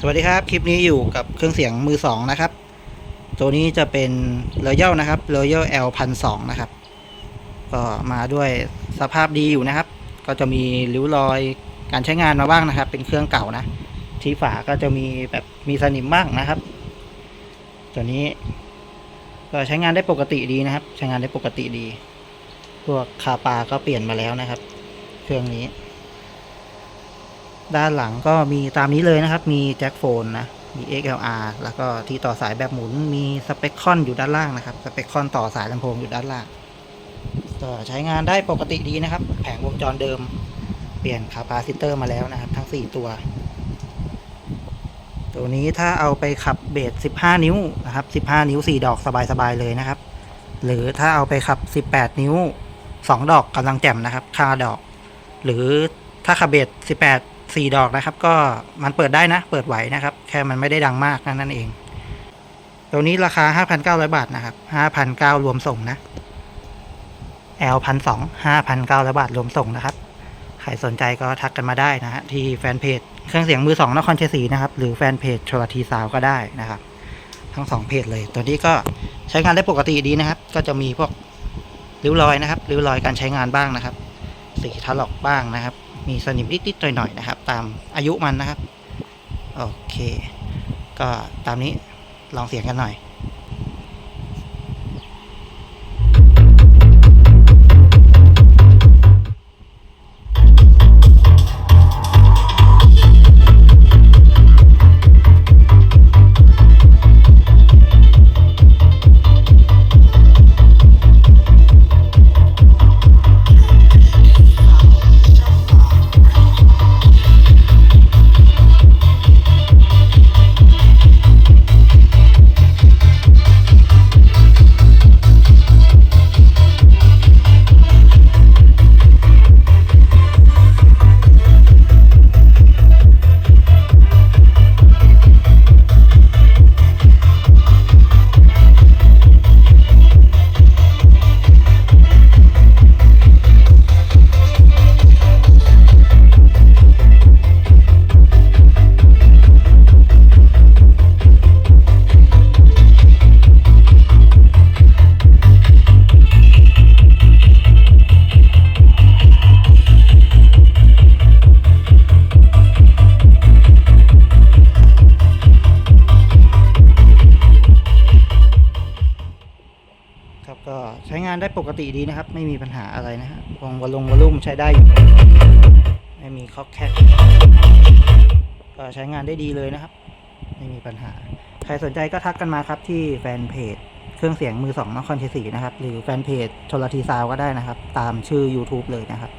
สวัสดีครับ คลิปนี้อยู่กับเครื่องเสียงมือสองนะครับ ตัวนี้จะเป็น Royal นะครับ Royal L พันสองนะครับ ก็มาด้วยสภาพดีอยู่นะครับ ก็จะมีริ้วรอยการใช้งานมาบ้างนะครับ เป็นเครื่องเก่านะ ที่ฝาก็จะมีแบบมีสนิมบ้างนะครับ ตัวนี้ ก็ใช้งานได้ปกติดีนะครับ ใช้งานได้ปกติดี พวกคาปาก็เปลี่ยนมาแล้วนะครับ เครื่องนี้ ด้านหลังก็มีตามนี้เลยนะครับ มีแจ็คโฟนนะ มี XLR แล้วก็ที่ต่อสายแบบหมุน มีสเปคคอนอยู่ด้านล่างนะครับ สเปคคอนต่อสายลำโพงอยู่ด้านล่าง ก็ใช้งานได้ปกติดีนะครับ แผงวงจรเดิม เปลี่ยนคาปาซิเตอร์มาแล้วนะครับ ทั้ง 4 ตัว ตัวนี้ถ้าเอาไปขับเบส15 นิ้วนะครับ 15 นิ้ว 4 ดอกสบายๆเลยนะครับ หรือถ้าเอาไปขับ 18 นิ้ว 2 ดอกกำลังแจ่มนะครับคาดอก หรือถ้าขับเบส18 4ดอกนะครับ ก็มันเปิดได้นะ เปิดไหวนะครับ แค่มันไม่ได้ดังมากนั่นเอง ตัวนี้ราคา 5,900 บาทนะครับ5,900รวมส่งนะ L พันสองห้าพันเก้าร้อยบาทรวมส่งนะครับ ใครสนใจก็ทักกันมาได้นะฮะที่แฟนเพจเครื่องเสียงมือสองนครชัยศรีนะครับ หรือแฟนเพจชลทีสาวก็ได้นะครับ ทั้งสองเพจเลย ตัวนี้ก็ใช้งานได้ปกติดีนะครับ ก็จะมีพวกริ้วรอยนะครับริ้วรอยการใช้งานบ้างนะครับ สีถลอกบ้างนะครับ มีสนิมนิดๆหน่อยๆนะครับ ตามอายุมันนะครับ โอเค ก็ตามนี้ลองเสียงกันหน่อยานได้ปกติดีนะครับ ไม่มีปัญหาอะไรนะฮะวงวอลลงวอลลุ่มใช้ได้อยู่ ไม่มีคอกแคกก็ใช้งานได้ดีเลยนะครับ ไม่มีปัญหา ใครสนใจก็ทักกันมาครับที่แฟนเพจเครื่องเสียงมือสองนครชัยศรีนะครับ หรือแฟนเพจชลทีซาวก็ได้นะครับ ตามชื่อ YouTube เลยนะครับ